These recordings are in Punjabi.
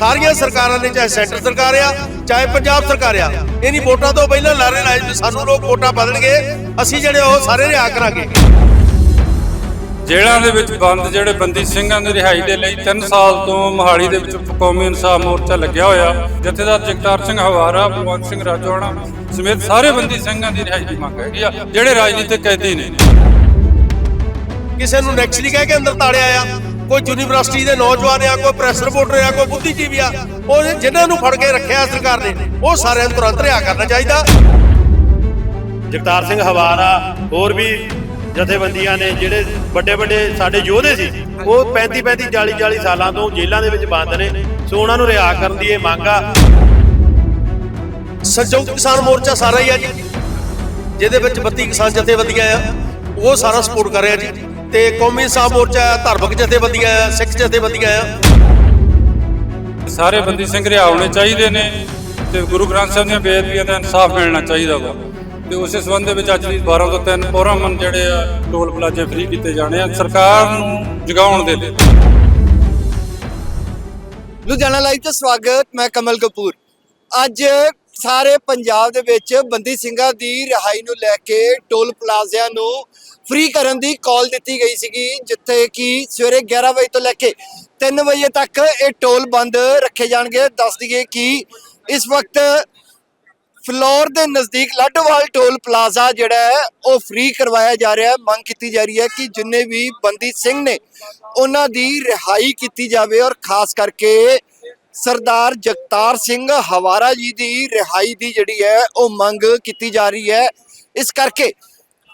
ਸਾਰੀਆਂ ਸਰਕਾਰਾਂ ਨੇ ਚਾਹੇ ਸੈਂਟਰ ਸਰਕਾਰ ਆ ਚਾਹੇ ਪੰਜਾਬ ਸਰਕਾਰ ਆ ਇਹਨੀ ਵੋਟਾਂ ਤੋਂ ਪਹਿਲਾਂ ਲਾਰੇ ਲਾਏ ਵੀ ਸਾਨੂੰ ਲੋਕ ਵੋਟਾਂ ਬਦਲਣਗੇ ਅਸੀਂ ਜਿਹੜੇ ਉਹ ਸਾਰੇ ਰਿਆ ਕਰਾਂਗੇ। ਜੇਲ੍ਹਾਂ ਦੇ ਵਿੱਚ ਬੰਦ ਜਿਹੜੇ ਬੰਦੀ ਸਿੰਘਾਂ ਦੀ ਰਿਹਾਈ ਦੇ ਲਈ 3 ਸਾਲ ਤੋਂ ਮੋਹਾਲੀ ਦੇ ਵਿੱਚ ਕੌਮੀ ਇਨਸਾਫ ਮੋਰਚਾ ਲੱਗਿਆ ਹੋਇਆ ਜਥੇਦਾਰ ਜਗਤਾਰ ਸਿੰਘ ਹਵਾਰਾ ਬਲਵੰਤ ਸਿੰਘ ਰਾਜੋਆਣਾ ਸਮੇਤ ਸਾਰੇ ਬੰਦੀ ਸਿੰਘਾਂ ਦੀ ਰਿਹਾਈ ਦੀ ਮੰਗ ਹੈਗੀ ਆ ਜਿਹੜੇ ਰਾਜਨੀਤਿਕ ਕੈਦੀ ਨੇ। ਕਿਸੇ ਨੂੰ ਨੈਕਸਲੀ ਕਹਿ ਕੇ ਅੰਦਰ ਤਾੜਿਆ ਆ। ਕੋਈ ਯੂਨੀਵਰਸਿਟੀ ਦੇ ਨੌਜਵਾਨ ਆ ਕੋਈ ਪ੍ਰੈਸ ਰਿਪੋਰਟਰ ਆ ਕੋਈ ਬੁੱਧੀਜੀਵੀ ਆ ਉਹ ਜਿਨ੍ਹਾਂ ਨੂੰ ਫੜ ਕੇ ਰੱਖਿਆ ਸਰਕਾਰ ਨੇ ਉਹ ਸਾਰਿਆਂ ਨੂੰ ਤੁਰੰਤ ਰਿਹਾ ਕਰਨਾ ਚਾਹੀਦਾ। ਜਗਤਾਰ ਸਿੰਘ ਹਵਾਰਾ ਹੋਰ ਵੀ ਜਥੇਬੰਦੀਆਂ ਨੇ ਜਿਹੜੇ ਵੱਡੇ ਵੱਡੇ ਸਾਡੇ ਯੋਧੇ ਸੀ ਉਹ 35 35 40 40 ਸਾਲਾਂ ਤੋਂ ਜੇਲ੍ਹਾਂ ਦੇ ਵਿੱਚ ਬੰਦ ਨੇ ਸੋ ਉਹਨਾਂ ਨੂੰ ਰਿਹਾ ਕਰਨ ਦੀ ਇਹ ਮੰਗ ਆ। ਸੰਯੁਕਤ ਕਿਸਾਨ ਮੋਰਚਾ ਸਾਰਾ ਹੀ ਆ ਜੀ ਜਿਹਦੇ ਵਿੱਚ 32 ਕਿਸਾਨ ਜਥੇਬੰਦੀਆਂ ਆ ਉਹ ਸਾਰਾ ਸਪੋਰਟ ਕਰ ਰਿਹਾ ਜੀ। ਤੇ ਕੌਮੀ ਇਨਸਾਫ ਮੋਰਚਾ ਆ ਧਾਰਮਿਕ ਜਥੇਬੰਦੀਆਂ ਆ ਸਿੱਖ ਜਥੇਬੰਦੀਆਂ ਆ ਸਾਰੇ ਬੰਦੀ ਸਿੰਘ ਰਿਹਾ ਹੋਣੇ ਚਾਹੀਦੇ ਨੇ ਤੇ ਗੁਰੂ ਗ੍ਰੰਥ ਸਾਹਿਬ ਦੀਆਂ ਬੇਅਦਬੀਆਂ ਦਾ ਇਨਸਾਫ ਮਿਲਣਾ ਚਾਹੀਦਾ ਵਾ। ਤੇ ਉਸੇ ਸੰਬੰਧ ਦੇ ਵਿੱਚ ਅੱਜ ਦੀ 12 ਤੋਂ 3 ਪ੍ਰੋਗਰਾਮ ਜਿਹੜੇ ਆ ਟੋਲ ਪਲਾਜ਼ੇ ਫ੍ਰੀ ਕੀਤੇ ਜਾਣੇ ਆ ਸਰਕਾਰ ਨੂੰ ਜਗਾਉਣ ਦੇ ਲਈ ਲੁਧਿਆਣਾ ਲਾਈਵ ਤੇ ਸਵਾਗਤ ਮੈਂ ਕਮਲ ਕਪੂਰ। ਅੱਜ ਸਾਰੇ ਪੰਜਾਬ ਦੇ ਵਿੱਚ ਬੰਦੀ ਸਿੰਘਾਂ ਦੀ ਰਿਹਾਈ ਨੂੰ ਲੈ ਕੇ ਟੋਲ ਪਲਾਜ਼ਿਆਂ ਨੂੰ ਫ੍ਰੀ ਕਰਨ ਦੀ ਕਾਲ ਦਿੱਤੀ ਗਈ ਸੀਗੀ, ਜਿੱਥੇ ਕਿ ਸਵੇਰੇ 11 ਵਜੇ ਤੋਂ ਲੈ ਕੇ 3 ਵਜੇ ਤੱਕ ਇਹ ਟੋਲ ਬੰਦ ਰੱਖੇ ਜਾਣਗੇ। ਦੱਸ ਦਈਏ ਕਿ ਇਸ ਵਕਤ ਫਲੋਰ ਦੇ ਨਜ਼ਦੀਕ ਲੱਡਵਾਲ ਟੋਲ ਪਲਾਜ਼ਾ ਜਿਹੜਾ ਹੈ, ਉਹ ਫ੍ਰੀ ਕਰਵਾਇਆ ਜਾ ਰਿਹਾ ਹੈ। ਮੰਗ ਕੀਤੀ ਜਾ ਰਹੀ ਹੈ ਕਿ ਜਿੰਨੇ ਵੀ ਬੰਦੀ ਸਿੰਘ ਨੇ ਉਹਨਾਂ ਦੀ ਰਿਹਾਈ ਕੀਤੀ ਜਾਵੇ ਔਰ ਖਾਸ ਕਰਕੇ ਸਰਦਾਰ ਜਗਤਾਰ ਸਿੰਘ ਹਵਾਰਾ ਜੀ ਦੀ ਰਿਹਾਈ ਦੀ ਜਿਹੜੀ ਹੈ ਉਹ ਮੰਗ ਕੀਤੀ ਜਾ ਰਹੀ ਹੈ। ਇਸ ਕਰਕੇ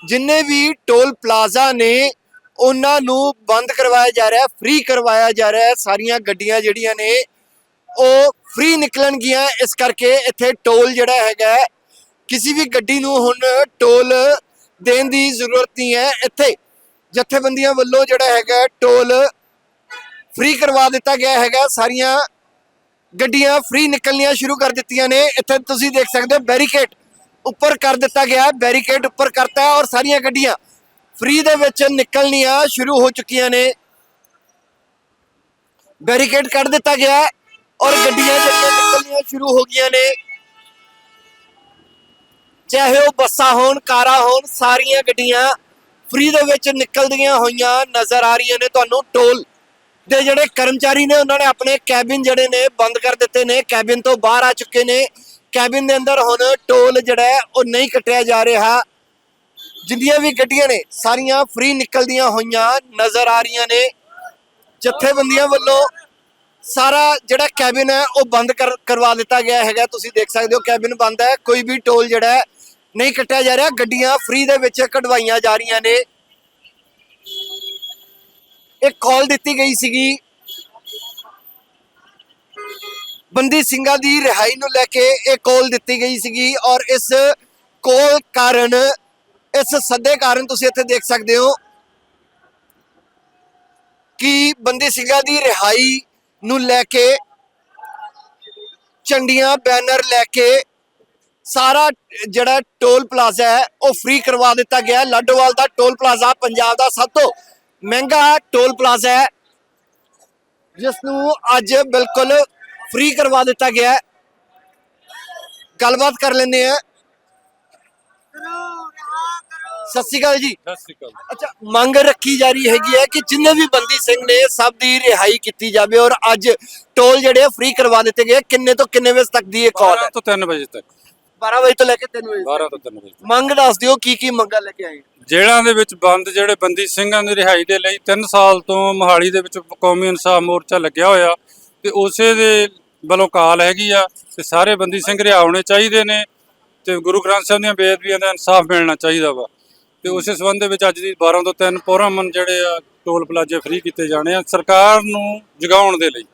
ਜਿੰਨੇ ਵੀ ਟੋਲ ਪਲਾਜ਼ਾ ਨੇ, ਉਹਨਾਂ ਨੂੰ ਬੰਦ ਕਰਵਾਇਆ ਜਾ ਰਿਹਾ ਹੈ ਫ੍ਰੀ ਕਰਵਾਇਆ ਜਾ ਰਿਹਾ ਹੈ ਸਾਰੀਆਂ ਗੱਡੀਆਂ ਜਿਹੜੀਆਂ ਨੇ, ਉਹ ਫ੍ਰੀ ਨਿਕਲਣਗੀਆਂ। ਇਸ ਕਰਕੇ ਇੱਥੇ ਟੋਲ ਜਿਹੜਾ ਹੈਗਾ, ਕਿਸੇ ਵੀ ਗੱਡੀ ਨੂੰ ਹੁਣ ਟੋਲ ਦੇਣ ਦੀ ਜ਼ਰੂਰਤ ਨਹੀਂ ਹੈ। ਇੱਥੇ ਜਥੇਬੰਦੀਆਂ ਵੱਲੋਂ ਜਿਹੜਾ ਹੈਗਾ, ਟੋਲ ਫ੍ਰੀ ਕਰਵਾ ਦਿੱਤਾ ਗਿਆ ਹੈਗਾ। ਸਾਰੀਆਂ ਗੱਡੀਆਂ ਫ੍ਰੀ ਨਿਕਲਣੀਆਂ ਸ਼ੁਰੂ ਕਰ ਦਿੱਤੀਆਂ ਨੇ। ਇੱਥੇ ਤੁਸੀਂ ਦੇਖ ਸਕਦੇ ਹੋ ਬੈਰੀਕੇਡ ਉੱਪਰ ਕਰ ਦਿੱਤਾ ਗਿਆ ਹੈ। ਬੈਰੀਕੇਡ ਉੱਪਰ ਕਰਤਾ ਔਰ ਸਾਰੀਆਂ ਗੱਡੀਆਂ ਫ੍ਰੀ ਦੇ ਵਿੱਚ ਨਿਕਲਣੀਆਂ ਸ਼ੁਰੂ ਹੋ ਚੁੱਕੀਆਂ ਨੇ। ਬੈਰੀਕੇਡ ਕੱਢ ਦਿੱਤਾ ਗਿਆ ਔਰ ਗੱਡੀਆਂ ਜਿਹੜੀਆਂ ਨਿਕਲਣੀਆਂ ਸ਼ੁਰੂ ਹੋ ਗਈਆਂ ਨੇ। ਚਾਹੇ ਉਹ ਬੱਸਾਂ ਹੋਣ, ਕਾਰਾਂ ਹੋਣ, ਸਾਰੀਆਂ ਗੱਡੀਆਂ ਫ੍ਰੀ ਦੇ ਵਿੱਚ ਨਿਕਲਦੀਆਂ ਹੋਈਆਂ ਨਜ਼ਰ ਆ ਰਹੀਆਂ ਨੇ। ਤੁਹਾਨੂੰ ਟੋਲ ਦੇ ਜਿਹੜੇ ਕਰਮਚਾਰੀ ਨੇ, ਉਹਨਾਂ ਨੇ ਆਪਣੇ ਕੈਬਿਨ ਜਿਹੜੇ ਨੇ ਬੰਦ ਕਰ ਦਿੱਤੇ ਨੇ। ਕੈਬਿਨ ਤੋਂ ਬਾਹਰ ਆ ਚੁੱਕੇ ਨੇ। ਕੈਬਿਨ ਦੇ ਅੰਦਰ ਹੁਣ ਟੋਲ ਜਿਹੜਾ ਉਹ ਨਹੀਂ ਕੱਟਿਆ ਜਾ ਰਿਹਾ। ਜਿੰਨੀਆਂ ਵੀ ਗੱਡੀਆਂ ਨੇ, ਸਾਰੀਆਂ ਫ੍ਰੀ ਨਿਕਲਦੀਆਂ ਹੋਈਆਂ ਨਜ਼ਰ ਆ ਰਹੀਆਂ ਨੇ। ਜਥੇਬੰਦੀਆਂ ਵੱਲੋਂ ਸਾਰਾ ਜਿਹੜਾ ਕੈਬਿਨ ਹੈ, ਉਹ ਬੰਦ ਕਰ- ਕਰਵਾ ਦਿੱਤਾ ਗਿਆ ਹੈਗਾ। ਤੁਸੀਂ ਦੇਖ ਸਕਦੇ ਹੋ, ਕੈਬਿਨ ਬੰਦ ਹੈ। ਕੋਈ ਵੀ ਟੋਲ ਜਿਹੜਾ ਨਹੀਂ ਕੱਟਿਆ ਜਾ ਰਿਹਾ। ਗੱਡੀਆਂ ਫ੍ਰੀ ਦੇ ਵਿੱਚ ਕਢਵਾਈਆਂ ਜਾ ਰਹੀਆਂ ਨੇ। ਇੱਕ ਕਾਲ ਦਿੱਤੀ ਗਈ ਸੀਗੀ। ਬੰਦੀ ਸਿੰਘਾਂ ਦੀ ਰਿਹਾਈ ਨੂੰ ਲੈ ਕੇ ਇਹ ਕਾਲ ਦਿੱਤੀ ਗਈ ਸੀਗੀ ਔਰ ਇਸ ਕੋਲ ਕਾਰਨ, ਇਸ ਸੱਦੇ ਕਾਰਨ ਤੁਸੀਂ ਇੱਥੇ ਦੇਖ ਸਕਦੇ ਹੋ ਕਿ ਬੰਦੀ ਸਿੰਘਾਂ ਦੀ ਰਿਹਾਈ ਨੂੰ ਲੈ ਕੇ ਝੰਡੀਆਂ ਬੈਨਰ ਲੈ ਕੇ ਸਾਰਾ ਜਿਹੜਾ ਟੋਲ ਪਲਾਜ਼ਾ ਹੈ ਉਹ ਫ੍ਰੀ ਕਰਵਾ ਦਿੱਤਾ ਗਿਆ। ਲਾਡੋਵਾਲ ਦਾ ਟੋਲ ਪਲਾਜ਼ਾ ਪੰਜਾਬ ਦਾ ਸਭ ਤੋਂ ਮਹਿੰਗਾ ਟੋਲ ਪਲਾਜ਼ਾ ਹੈ ਜਿਸ ਨੂੰ ਅੱਜ ਬਿਲਕੁਲ ਫ੍ਰੀ ਕਰਵਾ ਦਿੱਤਾ ਗਿਆ ਹੈ। ਗੱਲਬਾਤ ਕਰ ਲੈਂਦੇ ਆ ਸਤਿ ਸ਼੍ਰੀ ਅਕਾਲ ਜੀ। ਸਤਿ ਸ਼੍ਰੀ ਅਕਾਲ। ਅੱਛਾ ਮੰਗ ਰੱਖੀ ਜਾ ਰਹੀ ਹੈਗੀ ਹੈ ਕਿ ਜਿੰਨੇ ਵੀ ਬੰਦੀ ਸਿੰਘ ਨੇ ਸਭ ਦੀ ਰਿਹਾਈ ਕੀਤੀ ਜਾਵੇ ਔਰ ਅੱਜ ਟੋਲ ਜਿਹੜੇ ਫ੍ਰੀ ਕਰਵਾ ਦਿੱਤੇ ਗਏ। ਕਿੰਨੇ ਤੋਂ ਕਿੰਨੇ ਵਜੇ ਤੱਕ ਦੀ ਇਹ ਕਾਲ ਹੈ? 12 ਤੋਂ 3 ਵਜੇ ਤੱਕ। 12 ਵਜੇ ਤੋਂ ਲੈ ਕੇ 3 ਵਜੇ ਤੱਕ। 12 ਤੋਂ 3 ਵਜੇ। ਮੰਗ ਦੱਸ ਦਿਓ ਕੀ ਕੀ ਮੰਗਾਂ ਲੈ ਕੇ ਆਏ? ਜੇਲ੍ਹਾਂ ਦੇ ਵਿੱਚ ਬੰਦ ਜਿਹੜੇ ਬੰਦੀ ਸਿੰਘਾਂ ਦੀ ਰਿਹਾਈ ਦੇ ਲਈ 3 ਸਾਲ ਤੋਂ ਮੋਹਾਲੀ ਦੇ ਵਿੱਚ ਕੌਮੀ ਇਨਸਾਫ ਮੋਰਚਾ ਲੱਗਿਆ ਹੋਇਆ ਤੇ ਉਸੇ ਦੇ ਵੱਲੋਂ ਕਾਲ ਹੈਗੀ ਆ ਕਿ ਸਾਰੇ ਬੰਦੀ ਸਿੰਘ ਰਿਹਾ ਹੋਣੇ ਚਾਹੀਦੇ ਨੇ ਤੇ ਗੁਰੂ ਗ੍ਰੰਥ ਸਾਹਿਬ ਦੀਆਂ ਬੇਅਦਬੀਆਂ ਦਾ ਇਨਸਾਫ ਮਿਲਣਾ ਚਾਹੀਦਾ ਵਾ। ਤੇ ਉਸੇ ਸੰਬੰਧ ਦੇ ਵਿੱਚ ਅੱਜ ਦੀ 12 ਤੋਂ 3 ਪ੍ਰੋਗਰਾਮ ਜਿਹੜੇ ਆ ਟੋਲ ਪਲਾਜ਼ੇ ਫ੍ਰੀ ਕੀਤੇ ਜਾਣੇ ਆ ਸਰਕਾਰ ਨੂੰ ਜਗਾਉਣ ਦੇ ਲਈ।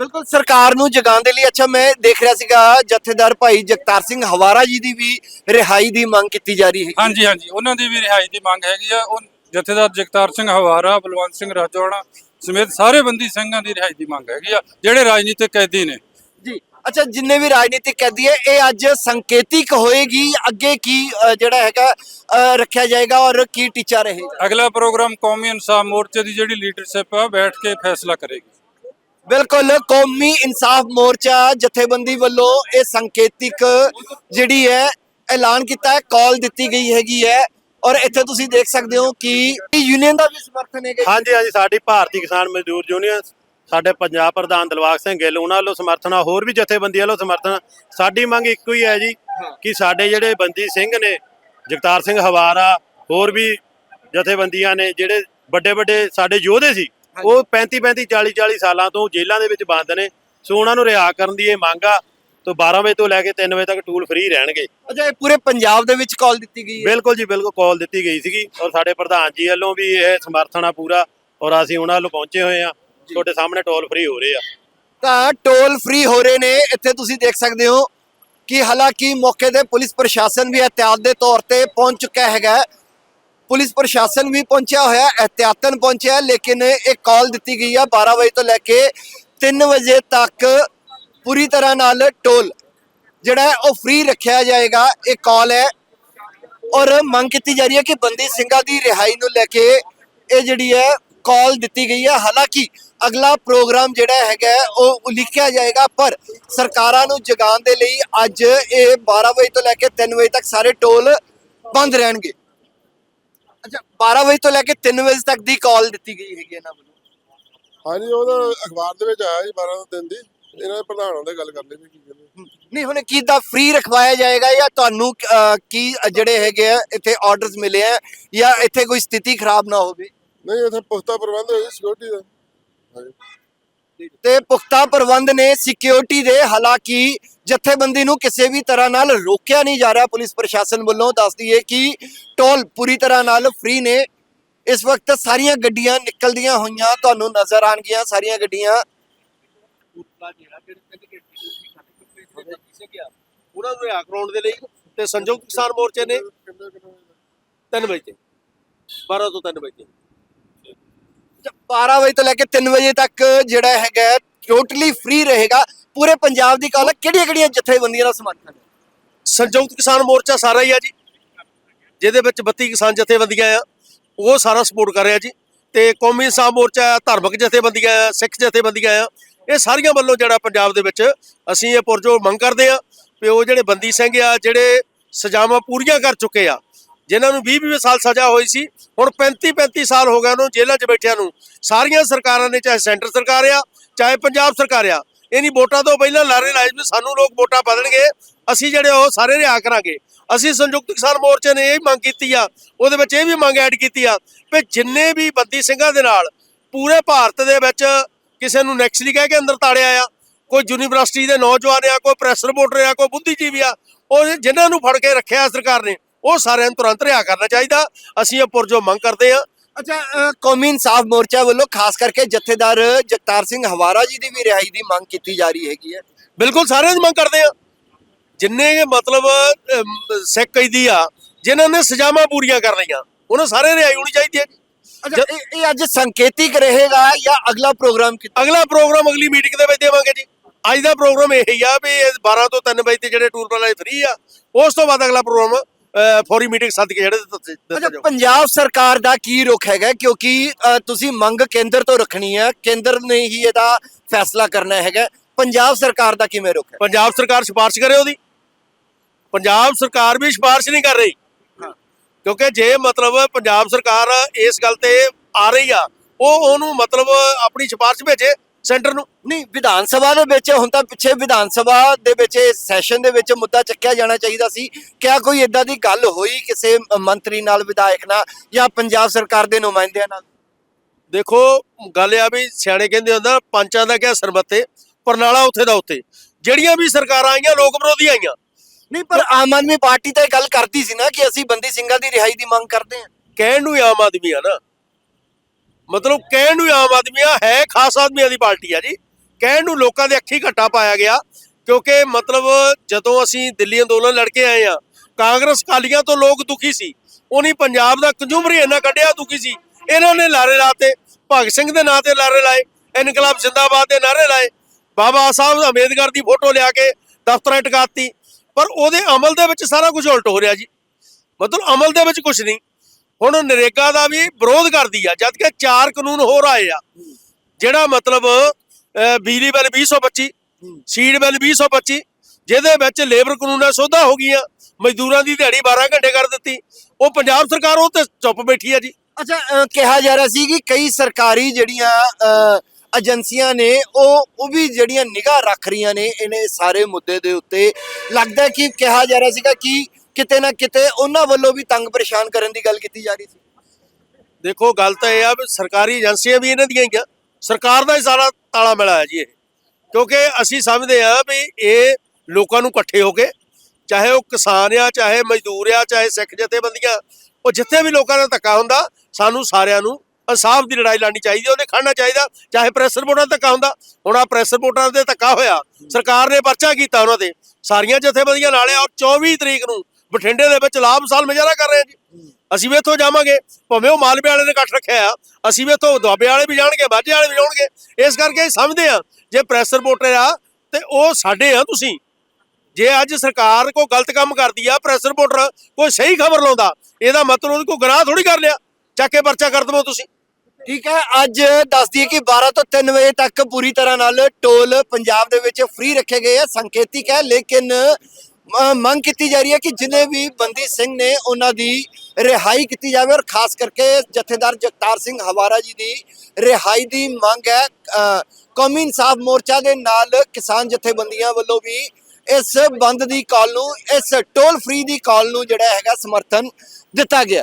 ਬਿਲਕੁਲ ਸਰਕਾਰ ਨੂੰ ਜਗਾਉਣ ਦੇ ਲਈ ਅੱਛਾ ਮੈਂ ਦੇਖ ਰਿਹਾ ਸੀਗਾ ਜਥੇਦਾਰ ਭਾਈ ਜਗਤਾਰ ਸਿੰਘ ਹਵਾਰਾ ਜੀ ਦੀ ਵੀ ਰਿਹਾਈ ਦੀ ਮੰਗ ਕੀਤੀ ਜਾ ਰਹੀ ਹੈ ਹਾਂਜੀ ਹਾਂਜੀ ਉਹਨਾਂ ਦੀ ਵੀ ਰਿਹਾਈ ਦੀ ਮੰਗ ਹੈਗੀ ਆ। ਉਹ ਜਥੇਦਾਰ ਜਗਤਾਰ ਸਿੰਘ ਹਵਾਰਾ ਬਲਵੰਤ ਸਿੰਘ ਰਾਜੋਆਣਾ ਸਮੇਤ ਸਾਰੇ ਬੰਦੀ ਸਿੰਘਾਂ ਦੀ ਰਿਹਾਈ ਦੀ ਮੰਗ ਹੈਗੀ ਆ ਜਿਹੜੇ ਰਾਜਨੀਤਿਕ ਕੈਦੀ ਨੇ। ਜੀ ਅੱਛਾ ਜਿੰਨੇ ਵੀ ਰਾਜਨੀਤਿਕ ਕੈਦੀ ਹੈ ਇਹ ਅੱਜ ਸੰਕੇਤਿਕ ਹੋਏਗੀ ਅੱਗੇ ਕੀ ਜਿਹੜਾ ਹੈਗਾ ਰੱਖਿਆ ਜਾਏਗਾ ਔਰ ਕੀ ਟੀਚਾ ਰਹੇਗਾ? ਅਗਲਾ ਪ੍ਰੋਗਰਾਮ ਕੌਮੀ ਇਨਸਾਫ ਮੋਰਚੇ ਦੀ ਜਿਹੜੀ ਲੀਡਰਸ਼ਿਪ ਆ ਬੈਠ ਕੇ ਫੈਸਲਾ ਕਰੇਗੀ। ਬਿਲਕੁਲ, ਕੌਮੀ ਇਨਸਾਫ ਮੋਰਚਾ ਜਥੇਬੰਦੀ ਵੱਲੋਂ ਇਹ ਸੰਕੇਤਿਕ ਜਿਹੜੀ ਹੈ, ਐਲਾਨ ਕੀਤਾ ਹੈ ਕਾਲ ਦਿੱਤੀ ਗਈ ਹੈਗੀ ਹੈ ਔਰ ਇੱਥੇ ਤੁਸੀਂ ਦੇਖ ਸਕਦੇ ਹੋ ਕਿ ਯੂਨੀਅਨ ਦਾ ਵੀ ਸਮਰਥਨ ਹੈਗਾ ਹਾਂਜੀ ਹਾਂਜੀ, ਸਾਡੀ ਭਾਰਤੀ ਕਿਸਾਨ ਮਜ਼ਦੂਰ ਯੂਨੀਅਨ, ਸਾਡੇ ਪੰਜਾਬ ਪ੍ਰਧਾਨ ਦਿਲਬਾਗ ਸਿੰਘ ਗਿੱਲ, ਉਹਨਾਂ ਵੱਲੋਂ ਸਮਰਥਨ ਆ, ਹੋਰ ਵੀ ਜਥੇਬੰਦੀਆਂ ਵੱਲੋਂ ਸਮਰਥਨ ਆ। ਸਾਡੀ ਮੰਗ ਇੱਕੋ ਹੀ ਹੈ ਜੀ ਕਿ ਸਾਡੇ ਜਿਹੜੇ ਬੰਦੀ ਸਿੰਘ ਨੇ, ਜਗਤਾਰ ਸਿੰਘ ਹਵਾਰਾ, ਹੋਰ ਵੀ ਜਥੇਬੰਦੀਆਂ ਨੇ, ਜਿਹੜੇ ਵੱਡੇ ਵੱਡੇ ਸਾਡੇ ਯੋਧੇ ਸੀ ਉਹ 35 35 40 40 ਸਾਲਾਂ ਤੋਂ ਜੇਲ੍ਹਾਂ ਦੇ ਵਿੱਚ ਬੰਦ ਨੇ ਸੋ ਉਹਨਾਂ ਨੂੰ ਰਿਹਾ ਕਰਨ ਦੀ ਇਹ ਮੰਗ ਆ ਤੋਂ 12 ਵਜੇ ਤੋਂ ਲੈ ਕੇ 3 ਵਜੇ ਤੱਕ ਟੂਲ ਫ੍ਰੀ ਰਹਿਣਗੇ। ਅੱਛਾ ਇਹ ਪੂਰੇ ਪੰਜਾਬ ਦੇ ਵਿੱਚ ਕਾਲ ਦਿੱਤੀ ਗਈ ਹੈ? ਬਿਲਕੁਲ ਜੀ ਬਿਲਕੁਲ ਕਾਲ ਦਿੱਤੀ ਗਈ ਸੀਗੀ ਔਰ ਸਾਡੇ ਪ੍ਰਧਾਨ ਜੀ ਵੱਲੋਂ ਵੀ ਇਹ ਸਮਰਥਨ ਆ ਪੂਰਾ ਔਰ ਅਸੀਂ ਉਹਨਾਂ ਵੱਲੋਂ ਪਹੁੰਚੇ ਹੋਏ ਆ ਤੁਹਾਡੇ ਸਾਹਮਣੇ ਟੋਲ ਫ੍ਰੀ ਹੋ ਰਹੇ ਆ। ਤਾਂ ਟੋਲ ਫ੍ਰੀ ਹੋ ਰਹੇ ਨੇ ਇੱਥੇ ਤੁਸੀਂ ਦੇਖ ਸਕਦੇ ਹੋ ਕਿ ਹਾਲਾਂਕਿ ਮੌਕੇ ਤੇ ਪੁਲਿਸ ਪ੍ਰਸ਼ਾਸਨ ਵੀ ਇhtiyਾਤ ਦੇ ਤੌਰ ਤੇ ਪਹੁੰਚ ਚੁੱਕਾ ਹੈਗਾ। ਪੁਲਿਸ ਪ੍ਰਸ਼ਾਸਨ ਵੀ ਪਹੁੰਚਿਆ ਹੋਇਆ ਹੈ, ਇਹਤਿਆਤਨ ਪਹੁੰਚਿਆ ਲੇਕਿਨ ਇਹ ਕਾਲ ਦਿੱਤੀ ਗਈ ਆ 12 ਵਜੇ ਤੋਂ ਲੈ ਕੇ 3 ਵਜੇ ਤੱਕ ਪੂਰੀ ਤਰ੍ਹਾਂ ਨਾਲ ਟੋਲ ਜਿਹੜਾ ਉਹ ਫ੍ਰੀ ਰੱਖਿਆ ਜਾਏਗਾ ਇਹ ਕਾਲ ਹੈ। ਔਰ ਮੰਗ ਕੀਤੀ ਜਾ ਰਹੀ ਹੈ ਕਿ ਬੰਦੀ ਸਿੰਘਾਂ ਦੀ ਰਿਹਾਈ ਨੂੰ ਲੈ ਕੇ ਇਹ ਜਿਹੜੀ ਹੈ ਕਾਲ ਦਿੱਤੀ ਗਈ ਹੈ। ਹਾਲਾਂਕਿ ਅਗਲਾ ਪ੍ਰੋਗਰਾਮ ਜਿਹੜਾ ਹੈਗਾ ਉਹ ਉਲੀਕਿਆ ਜਾਏਗਾ ਪਰ ਸਰਕਾਰਾਂ ਨੂੰ ਜਗਾਉਣ ਦੇ ਲਈ ਅੱਜ ਇਹ 12 ਵਜੇ ਤੋਂ ਲੈ ਕੇ 3 ਵਜੇ ਤੱਕ ਸਾਰੇ ਟੋਲ ਬੰਦ ਰਹਿਣਗੇ। ਅੱਛਾ 12 ਵਜੇ ਤੋਂ ਲੈ ਕੇ 3 ਵਜੇ ਤੱਕ ਦੀ ਕਾਲ ਦਿੱਤੀ ਗਈ ਹੈਗੀ ਇਹਨਾਂ ਵੱਲੋਂ। ਹਾਂਜੀ ਉਹ ਤਾਂ ਅਖਬਾਰ ਦੇ ਵਿੱਚ ਆਇਆ ਜੀ 12 ਦਿਨ ਦੀ। ਇਹਨਾਂ ਦੇ ਪ੍ਰਧਾਨਾਂ ਦੇ ਗੱਲ ਕਰ ਲਈ ਵੀ ਕੀ ਕਹਿੰਦੇ। ਨਹੀਂ ਹੁਣ ਕਿਦਾਂ ਫ੍ਰੀ ਰਖਵਾਇਆ ਜਾਏਗਾ ਜਾਂ ਤੁਹਾਨੂੰ ਅਹ, ਕੀ ਜਿਹੜੇ ਹੈਗੇ ਆ ਇੱਥੇ ਆਰਡਰਸ ਮਿਲੇ ਆ ਜਾਂ ਇੱਥੇ ਕੋਈ ਸਥਿਤੀ ਖਰਾਬ ਨਾ ਹੋਵੇ? ਨਹੀਂ ਉੱਥੇ ਪੁਖਤਾ ਪ੍ਰਬੰਧ ਹੋਏ ਸਿਕਿਉਰਿਟੀ ਦਾ। ਹਾਂਜੀ। ਤੇ ਪੁਖਤਾ ਪ੍ਰਬੰਧ ਨੇ ਸਿਕਿਉਰਿਟੀ ਦੇ ਹਾਲਾਂਕਿ ਜਥੇਬੰਦੀ ਨੂੰ ਕਿਸੇ ਵੀ ਤਰ੍ਹਾਂ ਨਾਲ ਰੋਕਿਆ ਨਹੀਂ ਜਾ ਰਿਹਾ ਪੁਲਿਸ ਪ੍ਰਸ਼ਾਸਨ ਵੱਲੋਂ। ਦੱਸਦੀ ਹੈ ਕਿ ਟੋਲ ਪੂਰੀ ਤਰ੍ਹਾਂ ਨਾਲ ਫ੍ਰੀ ਨੇ। ਇਸ ਵਕਤ ਸਾਰੀਆਂ ਗੱਡੀਆਂ ਨਿਕਲਦੀਆਂ ਹੋਈਆਂ ਤੁਹਾਨੂੰ ਨਜ਼ਰ ਆਣਗੀਆਂ ਸਾਰੀਆਂ ਗੱਡੀਆਂ ਉਹਨਾਂ ਨੂੰ ਰਿਹਾ ਕਰਾਉਣ ਦੇ ਲਈ ਤੇ ਸੰਯੁਕਤ ਕਿਸਾਨ ਮੋਰਚੇ ਨੇ। 3 ਵਜੇ ਤੇ। 12 ਤੋਂ 3 ਵਜੇ 12 ਵਜੇ ਤੋਂ ਲੈ ਕੇ 3 ਵਜੇ ਤੱਕ ਜਿਹੜਾ ਹੈਗਾ ਟੋਟਲੀ ਫ੍ਰੀ ਰਹੇਗਾ। ਪੂਰੇ ਪੰਜਾਬ ਦੀ ਕਾਲ ਕਿਹੜੀਆਂ ਕਿਹੜੀਆਂ ਜਥੇਬੰਦੀਆਂ ਦਾ ਸਮਰਥਨ ਹੈ? ਸੰਯੁਕਤ ਕਿਸਾਨ ਮੋਰਚਾ ਸਾਰਾ ਹੀ ਆ ਜੀ, ਜਿਹਦੇ ਵਿੱਚ 32 ਕਿਸਾਨ ਜਥੇਬੰਦੀਆਂ ਆ, ਉਹ ਸਾਰਾ ਸਪੋਰਟ ਕਰ ਰਿਹਾ ਜੀ। ਤੇ ਕੌਮੀ ਇਨਸਾਫ ਮੋਰਚਾ ਧਾਰਮਿਕ ਜਥੇਬੰਦੀਆਂ ਆ, ਸਿੱਖ ਜਥੇਬੰਦੀਆਂ ਆ, ਇਹ ਸਾਰੀਆਂ ਵੱਲੋਂ ਜਿਹੜਾ ਪੰਜਾਬ ਦੇ ਵਿੱਚ ਅਸੀਂ ਇਹ ਪੁਰਜੋ ਮੰਗ ਕਰਦੇ ਆ ਵੀ ਉਹ ਜਿਹੜੇ ਬੰਦੀ ਸਿੰਘ ਆ, ਜਿਹੜੇ ਸਜ਼ਾਵਾਂ ਪੂਰੀਆਂ ਕਰ ਚੁੱਕੇ ਆ, ਜਿਨ੍ਹਾਂ ਨੂੰ 20 20 ਸਾਲ ਸਜ਼ਾ ਹੋਈ ਸੀ, ਹੁਣ 35 35 ਸਾਲ ਹੋ ਗਏ ਉਹਨੂੰ ਜੇਲ੍ਹਾਂ 'ਚ ਬੈਠਿਆਂ ਨੂੰ। ਸਾਰੀਆਂ ਸਰਕਾਰਾਂ ਨੇ, ਚਾਹੇ ਸੈਂਟਰ ਸਰਕਾਰ ਆ, ਚਾਹੇ ਪੰਜਾਬ ਸਰਕਾਰ ਆ ਇਹਨੀ ਵੋਟਾਂ ਤੋਂ ਪਹਿਲਾਂ ਲਾਰੇ ਲਾਏ ਵੀ ਸਾਨੂੰ ਲੋਕ ਵੋਟਾਂ ਬਦਲਣਗੇ ਅਸੀਂ ਜਿਹੜੇ ਉਹ ਸਾਰੇ ਰਿਹਾ ਕਰਾਂਗੇ। ਅਸੀਂ ਸੰਯੁਕਤ ਕਿਸਾਨ ਮੋਰਚੇ ਨੇ ਇਹ ਮੰਗ ਕੀਤੀ ਆ, ਉਹਦੇ ਵਿੱਚ ਇਹ ਵੀ ਮੰਗ ਐਡ ਕੀਤੀ ਆ ਵੀ ਜਿੰਨੇ ਵੀ ਬੰਦੀ ਸਿੰਘਾਂ ਦੇ ਨਾਲ ਪੂਰੇ ਭਾਰਤ ਦੇ ਵਿੱਚ ਕਿਸੇ ਨੂੰ ਨੈਕਸਲੀ ਕਹਿ ਕੇ ਅੰਦਰ ਤਾੜਿਆ ਆ, ਕੋਈ ਯੂਨੀਵਰਸਿਟੀ ਦੇ ਨੌਜਵਾਨ ਆ, ਕੋਈ ਪ੍ਰੈਸ ਰਿਪੋਰਟਰ ਆ, ਕੋਈ ਬੁੱਧੀਜੀਵੀ ਆ, ਉਹ ਜਿਨ੍ਹਾਂ ਨੂੰ ਫੜ ਕੇ ਰੱਖਿਆ ਸਰਕਾਰ ਨੇ, ਉਹ ਸਾਰਿਆਂ ਨੂੰ ਤੁਰੰਤ ਰਿਹਾ ਕਰਨਾ ਚਾਹੀਦਾ। ਅਸੀਂ ਇਹ ਪੁਰਜੋ ਮੰਗ ਕਰਦੇ ਆ ਅੱਛਾ ਅ, ਕੌਮੀ ਇਨਸਾਫ ਮੋਰਚਾ ਵੱਲੋਂ ਖਾਸ ਕਰਕੇ ਜਥੇਦਾਰ ਜਗਤਾਰ ਸਿੰਘ ਹਵਾਰਾ ਜੀ ਦੀ ਵੀ ਰਿਹਾਈ ਦੀ ਮੰਗ ਕੀਤੀ ਜਾ ਰਹੀ ਹੈਗੀ ਹੈ। ਬਿਲਕੁਲ ਸਾਰਿਆਂ ਦੀ ਮੰਗ ਕਰਦੇ ਆ। ਜਿੰਨੇ ਕੁ ਮਤਲਬ ਅਮ, ਸਿੱਖ ਕੈਦੀ ਆ ਜਿਨ੍ਹਾਂ ਨੇ ਸਜ਼ਾਵਾਂ ਪੂਰੀਆਂ ਕਰ ਲਈਆਂ ਉਹਨਾਂ ਸਾਰੇ ਰਿਹਾਈ ਹੋਣੀ ਚਾਹੀਦੀ ਹੈ। ਜੀ। ਅੱਛਾ ਇਹ ਇਹ ਅੱਜ ਸੰਕੇਤਿਕ ਰਹੇਗਾ ਜਾਂ ਅਗਲਾ ਪ੍ਰੋਗਰਾਮ ਕਿੱਦਾਂ? ਅਗਲਾ ਪ੍ਰੋਗਰਾਮ ਅਗਲੀ ਮੀਟਿੰਗ ਦੇ ਵਿੱਚ ਦੇਵਾਂਗੇ ਜੀ। ਅੱਜ ਦਾ ਪ੍ਰੋਗਰਾਮ ਇਹ ਹੀ ਆ ਵੀ ਇਹ 12 ਤੋਂ 3 ਵਜੇ ਤੇ ਜਿਹੜੇ ਟੂਰ ਪਲਾਜ਼ੇ ਫ੍ਰੀ ਆ ਉਸ ਤੋਂ ਬਾਅਦ ਅਗਲਾ ਪ੍ਰੋਗਰਾਮ ਫੌਰੀ ਮੀਟਿੰਗ ਸੱਦ ਕੇ ਜਿਹੜੇ ਅੱਛਾ ਪੰਜਾਬ ਸਰਕਾਰ ਦਾ ਕੀ ਰੁਖ ਹੈਗਾ? ਕਿਉਂਕਿ ਤੁਸੀਂ ਮੰਗ ਕੇਂਦਰ ਤੋਂ ਰੱਖਣੀ ਹੈ ਕੇਂਦਰ ਨੇ ਹੀ ਇਹਦਾ ਫੈਸਲਾ ਕਰਨਾ ਹੈਗਾ। ਪੰਜਾਬ ਸਰਕਾਰ ਦਾ ਕਿਵੇਂ ਰੁਖ ਹੈ? ਪੰਜਾਬ ਸਰਕਾਰ ਸਿਫਾਰਿਸ਼ ਕਰੇ ਉਹਦੀ। ਪੰਜਾਬ ਸਰਕਾਰ ਵੀ ਸਿਫਾਰਿਸ਼ ਨਹੀਂ ਕਰ ਰਹੀ। ਕਿਉਂਕਿ ਜੇ ਮਤਲਬ ਪੰਜਾਬ ਸਰਕਾਰ ਇਸ ਗੱਲ ਤੇ ਆ ਰਹੀ ਆ ਉਹ ਉਹਨੂੰ ਮਤਲਬ ਆਪਣੀ ਸਿਫਾਰਿਸ਼ ਭੇਜੇ ਸੈਂਟਰ ਨੂੰ। ਨਹੀਂ ਵਿਧਾਨ ਸਭਾ ਦੇ ਵਿੱਚ ਹੁਣ ਤਾਂ ਪਿੱਛੇ ਵਿਧਾਨ ਸਭਾ ਦੇ ਵਿੱਚ ਸੈਸ਼ਨ ਦੇ ਵਿੱਚ ਮੁੱਦਾ ਚੱਕਿਆ ਜਾਣਾ ਚਾਹੀਦਾ ਸੀ। ਕਿਆ ਕੋਈ ਇਦਾਂ ਦੀ ਗੱਲ ਹੋਈ ਕਿਸੇ ਮੰਤਰੀ ਨਾਲ ਵਿਧਾਇਕ ਨਾਲ ਜਾਂ ਪੰਜਾਬ ਸਰਕਾਰ ਦੇ ਨੁਮਾਇੰਦਿਆਂ ਨਾਲ? ਦੇਖੋ ਗੱਲ ਆ ਵੀ ਸਿਆਣੇ ਕਹਿੰਦੇ ਹੁੰਦਾ ਪੰਚਾਂ ਦਾ ਕਿਆ ਸਰਬੱਤੇ ਪਰਨਾਲਾ ਉੱਥੇ ਦਾ ਉੱਥੇ ਜਿਹੜੀਆਂ ਵੀ ਸਰਕਾਰਾਂ ਆਈਆਂ ਲੋਕ ਵਿਰੋਧੀ ਆਈਆਂ। ਨਹੀਂ ਪਰ ਆਮ ਆਦਮੀ ਪਾਰਟੀ ਤਾਂ ਇਹ ਗੱਲ ਕਰਦੀ ਸੀ ਨਾ ਕਿ ਅਸੀਂ ਬੰਦੀ ਸਿੰਘਾਂ ਦੀ ਰਿਹਾਈ ਦੀ ਮੰਗ ਕਰਦੇ ਹਾਂ। ਕਹਿਣ ਨੂੰ ਆਮ ਆਦਮੀ ਆ ਨਾ। ਮਤਲਬ ਕਹਿਣ ਨੂੰ ਆਮ ਆਦਮੀ ਹੈ ਖਾਸ ਆਦਮੀਆਂ ਦੀ ਪਾਰਟੀ ਆ ਜੀ। ਕਹਿਣ ਨੂੰ ਲੋਕਾਂ ਦੇ ਅੱਖੀ ਘੱਟਾ ਪਾਇਆ ਗਿਆ, ਕਿਉਂਕਿ ਮਤਲਬ ਜਦੋਂ ਅਸੀਂ ਦਿੱਲੀ ਅੰਦੋਲਨ ਲੜ ਕੇ ਆਏ ਆ, ਕਾਂਗਰਸ ਕਾਲੀਆਂ ਤੋਂ ਲੋਕ ਦੁਖੀ ਸੀ। ਉਹਨੀ ਪੰਜਾਬ ਦਾ ਕੰਜ਼ੂਮਰ ਹੀ ਇੰਨਾ ਕੱਢਿਆ, ਦੁਖੀ ਸੀ। ਇਹਨਾਂ ਨੇ ਲਾਰੇ ਲਾਤੇ ਭਗਤ ਸਿੰਘ ਦੇ ਨਾਂ ਤੇ ਲਾਰੇ ਲਾਏ, ਇਨਕਲਾਬ ਜ਼ਿੰਦਾਬਾਦ ਦੇ ਨਾਰੇ ਲਾਏ। ਬਾਬਾ ਸਾਹਿਬ ਅੰਬੇਦਕਰ ਦੀ ਫੋਟੋ ਲਿਆ ਕੇ ਦਫ਼ਤਰਾਂ 'ਚ ਟਿਕਾਤੀ। ਪਰ ਉਹਦੇ ਅਮਲ ਦੇ ਵਿੱਚ ਸਾਰਾ ਕੁਝ ਉਲਟ ਹੋ ਰਿਹਾ ਜੀ। ਮਤਲਬ ਅਮਲ ਦੇ ਵਿੱਚ ਕੁਝ ਨਹੀਂ। ਹੁਣ ਨਰੇਗਾ ਦਾ ਵੀ ਵਿਰੋਧ ਕਰਦੀ ਆ, ਜਦ ਕਿ ਚਾਰ ਕਾਨੂੰਨ ਹੋਰ ਆਏ ਆ। ਜਿਹੜਾ ਮਤਲਬ ਬਿਜਲੀ ਬਿੱਲ 2025 ਸੀਡ ਬਿੱਲ 2025 ਜਿਹਦੇ ਵਿੱਚ ਲੇਬਰ ਕਾਨੂੰਨਾਂ ਸੋਧਾਂ ਹੋ ਗਈਆਂ, ਮਜ਼ਦੂਰਾਂ ਦੀ ਦਿਹਾੜੀ 12 ਘੰਟੇ ਕਰ ਦਿੱਤੀ। ਉਹ ਪੰਜਾਬ ਸਰਕਾਰ ਉਹ ਤੇ ਚੁੱਪ ਬੈਠੀ ਆ ਜੀ। ਅੱਛਾ ਕਿਹਾ ਜਾ ਰਿਹਾ ਸੀ ਕਿ ਕਈ ਸਰਕਾਰੀ ਜਿਹੜੀਆਂ ਏਜੰਸੀਆਂ ਨੇ, ਉਹ ਉਹ ਵੀ ਜਿਹੜੀਆਂ ਨਿਗਾਹ ਰੱਖ ਰਹੀਆਂ ਨੇ, ਇਹਨੇ ਸਾਰੇ ਮੁੱਦੇ ਦੇ ਉੱਤੇ ਲੱਗਦਾ ਕਿ ਕਿਹਾ ਜਾ ਰਿਹਾ ਸੀਗਾ ਕਿ ਕਿਤੇ ਨਾ ਕਿਤੇ ਉਹਨਾਂ ਵੱਲੋਂ ਵੀ ਤੰਗ ਪਰੇਸ਼ਾਨ ਕਰਨ ਦੀ ਗੱਲ ਕੀਤੀ ਜਾ ਰਹੀ ਸੀ। ਦੇਖੋ, ਗੱਲ ਤਾਂ ਇਹ ਆ ਵੀ ਸਰਕਾਰੀ ਏਜੰਸੀਆਂ ਵੀ ਇਹਨਾਂ ਦੀਆਂ ਹੀ ਆ। ਸਰਕਾਰ ਦਾ ਹੀ ਸਾਰਾ ਤਾਲਾ ਮਿਲਾ ਹੈ ਜੀ ਇਹ। ਕਿਉਂਕਿ ਅਸੀਂ ਸਮਝਦੇ ਆ ਵੀ ਇਹ ਲੋਕਾਂ ਨੂੰ ਇਕੱਠੇ ਹੋ ਕੇ, ਚਾਹੇ ਉਹ ਕਿਸਾਨ ਆ, ਚਾਹੇ ਮਜ਼ਦੂਰ ਆ, ਚਾਹੇ ਸਿੱਖ ਜਥੇਬੰਦੀਆਂ, ਉਹ ਜਿੱਥੇ ਵੀ ਲੋਕਾਂ ਦਾ ਧੱਕਾ ਹੁੰਦਾ, ਸਾਨੂੰ ਸਾਰਿਆਂ ਨੂੰ ਇਨਸਾਫ ਦੀ ਲੜਾਈ ਲੜਨੀ ਚਾਹੀਦੀ, ਉਹਨੇ ਖੜਨਾ ਚਾਹੀਦਾ, ਚਾਹੇ ਪ੍ਰੈਸ ਰਿਪੋਰਟਾਂ ਦਾ ਧੱਕਾ ਹੁੰਦਾ। ਹੁਣ ਆ ਪ੍ਰੈਸ ਰਿਪੋਰਟਾਂ 'ਤੇ ਧੱਕਾ ਹੋਇਆ, ਸਰਕਾਰ ਨੇ ਪਰਚਾ ਕੀਤਾ ਉਹਨਾਂ ਤੇ। ਸਾਰੀਆਂ ਜਥੇਬੰਦੀਆਂ ਨਾਲੇ ਔਰ 24 ਤਰੀਕ ਨੂੰ ਬਠਿੰਡੇ ਦੇ ਵਿੱਚ ਲਾਭ ਸਾਲ ਕਰ ਰਹੇ ਆ ਜੀ। ਅਸੀਂ ਵੀ ਇੱਥੋਂ ਜਾਵਾਂਗੇ, ਭਾਵੇਂ ਉਹ ਮਾਲਵੇ ਵਾਲੇ ਨੇ ਇਕੱਠ ਰੱਖਿਆ ਆ, ਅਸੀਂ ਵੀ ਇੱਥੋਂ ਦੁਆਬੇ ਵਾਲੇ ਵੀ ਜਾਣਗੇ, ਮਾਝੇ ਵਾਲੇ ਵੀ ਜਾਣਗੇ। ਇਸ ਕਰਕੇ ਸਮਝਦੇ ਆ ਜੇ ਪ੍ਰੈਸ ਰਿਪੋਰਟਰ ਆ, ਤੇ ਉਹ ਸਾਡੇ ਆ ਤੁਸੀਂ। ਜੇ ਅੱਜ ਸਰਕਾਰ ਕੋਈ ਗਲਤ ਕੰਮ ਕਰਦੀ ਆ ਪ੍ਰੈਸ ਰਿਪੋਰਟਰ ਕੋਈ ਸਹੀ ਖਬਰ ਲਾਉਂਦਾ, ਇਹਦਾ ਮਤਲਬ ਉਹਨੂੰ ਕੋਈ ਗੁਨਾਹ ਥੋੜੀ ਕਰ ਲਿਆ, ਚੱਕ ਕੇ ਪਰਚਾ ਕਰ ਦਵੋ ਤੁਸੀਂ। ਠੀਕ ਹੈ, ਅੱਜ ਦੱਸ ਦਈਏ ਕਿ 12 ਤੋਂ 3 ਵਜੇ ਤੱਕ ਪੂਰੀ ਤਰ੍ਹਾਂ ਨਾਲ ਟੋਲ ਪੰਜਾਬ ਦੇ ਵਿੱਚ ਫ੍ਰੀ ਰੱਖੇ ਗਏ ਆ, ਸੰਕੇਤਿਕ ਹੈ, ਲੇਕਿਨ ਮੰਗ ਕੀਤੀ ਜਾ ਰਹੀ ਹੈ ਕਿ ਜਿਨੇ ਵੀ ਬੰਦੀ ਸਿੰਘ ਨੇ ਉਹਨਾਂ ਦੀ ਰਿਹਾਈ ਕੀਤੀ ਜਾਵੇ ਔਰ ਖਾਸ ਕਰਕੇ ਜਥੇਦਾਰ ਜਗਤਾਰ ਸਿੰਘ ਹਵਾਰਾ ਜੀ ਦੀ ਰਿਹਾਈ ਦੀ ਮੰਗ ਹੈ। ਕੌਮੀ ਇਨਸਾਫ ਮੋਰਚਾ ਦੇ ਨਾਲ ਕਿਸਾਨ ਜਥੇਬੰਦੀਆਂ ਵੱਲੋਂ ਵੀ ਇਸ ਬੰਦ ਦੀ ਕਾਲ ਨੂੰ, ਇਸ ਟੋਲ ਫ੍ਰੀ ਦੀ ਕਾਲ ਨੂੰ ਜਿਹੜਾ ਹੈਗਾ ਸਮਰਥਨ ਦਿੱਤਾ ਗਿਆ।